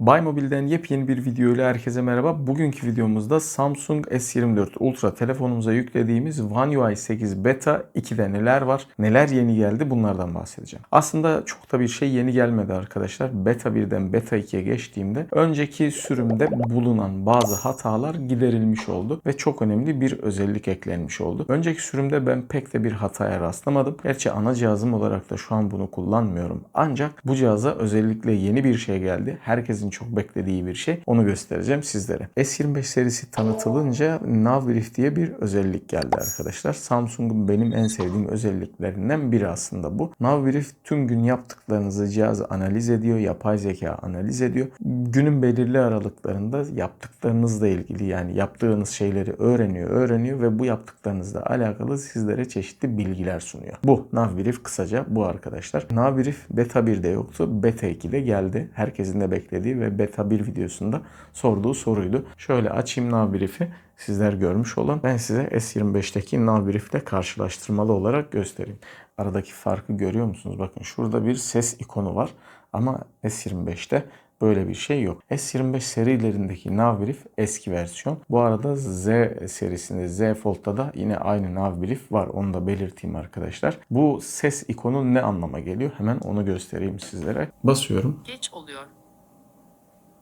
Buymobile'den yepyeni bir video ile herkese merhaba. Bugünkü videomuzda Samsung S24 Ultra telefonumuza yüklediğimiz One UI 8 Beta 2'de neler var, neler yeni geldi bunlardan bahsedeceğim. Aslında çok da bir şey yeni gelmedi arkadaşlar. Beta 1'den Beta 2'ye geçtiğimde önceki sürümde bulunan bazı hatalar giderilmiş oldu ve çok önemli bir özellik eklenmiş oldu. Önceki sürümde ben pek de bir hataya rastlamadım. Gerçi ana cihazım olarak da şu an bunu kullanmıyorum. Ancak bu cihaza özellikle yeni bir şey geldi. Herkesin çok beklediği bir şey. Onu göstereceğim sizlere. S25 serisi tanıtılınca Navbrief diye bir özellik geldi arkadaşlar. Samsung'un benim en sevdiğim özelliklerinden biri aslında bu. Navbrief tüm gün yaptıklarınızı cihaz analiz ediyor. Yapay zeka analiz ediyor. Günün belirli aralıklarında yaptıklarınızla ilgili yani yaptığınız şeyleri öğreniyor, öğreniyor ve bu yaptıklarınızla alakalı sizlere çeşitli bilgiler sunuyor. Bu Navbrief kısaca bu arkadaşlar. Navbrief Beta 1'de yoktu. Beta 2'de geldi. Herkesin de beklediği ve Beta 1 videosunda sorduğu soruydu. Şöyle açayım Navbrief'i sizler görmüş olan ben size S25'teki Navbrief ile karşılaştırmalı olarak göstereyim. Aradaki farkı görüyor musunuz? Bakın şurada bir ses ikonu var ama S25'te Böyle bir şey yok. S25 serilerindeki Navbrief eski versiyon. Bu arada Z serisinde Z Fold'da da yine aynı Navbrief var. Onu da belirteyim arkadaşlar. Bu ses ikonu ne anlama geliyor? Hemen onu göstereyim sizlere. Basıyorum. Geç oluyor.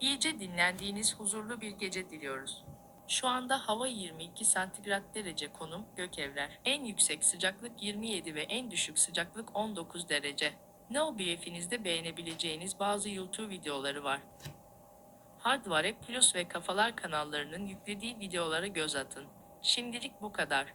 İyice dinlendiğiniz huzurlu bir gece diliyoruz. Şu anda hava 22 santigrat derece konum gökevler. En yüksek sıcaklık 27 ve en düşük sıcaklık 19 derece. No BF'inizde beğenebileceğiniz bazı YouTube videoları var. Hardware Plus ve Kafalar kanallarının yüklediği videolara göz atın. Şimdilik bu kadar.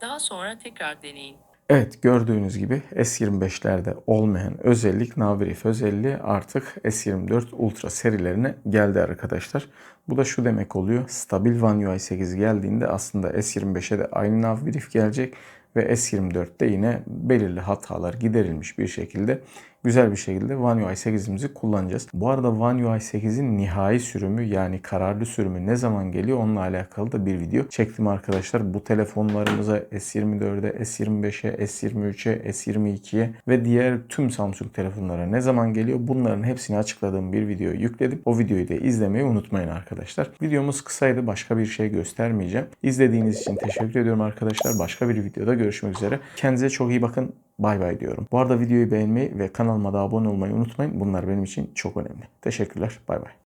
Daha sonra tekrar deneyin. Evet gördüğünüz gibi S25'lerde olmayan özellik Navbrief özelliği artık S24 Ultra serilerine geldi arkadaşlar. Bu da şu demek oluyor. Stabil One UI 8 geldiğinde aslında S25'e de aynı Navbrief gelecek ve S24'te yine belirli hatalar giderilmiş bir şekilde güzel bir şekilde One UI 8'imizi kullanacağız. Bu arada One UI 8'in nihai sürümü yani kararlı sürümü ne zaman geliyor onunla alakalı da bir video çektim arkadaşlar. Bu telefonlarımıza S24'e, S25'e, S23'e, S22'ye ve diğer tüm Samsung telefonlara ne zaman geliyor bunların hepsini açıkladığım bir video yükledim. O videoyu da izlemeyi unutmayın arkadaşlar. Videomuz kısaydı başka bir şey göstermeyeceğim. İzlediğiniz için teşekkür ediyorum arkadaşlar. Başka bir videoda görüşmek üzere. Kendinize çok iyi bakın. Bay bay diyorum. Bu arada videoyu beğenmeyi ve kanalıma da abone olmayı unutmayın. Bunlar benim için çok önemli. Teşekkürler. Bay bay.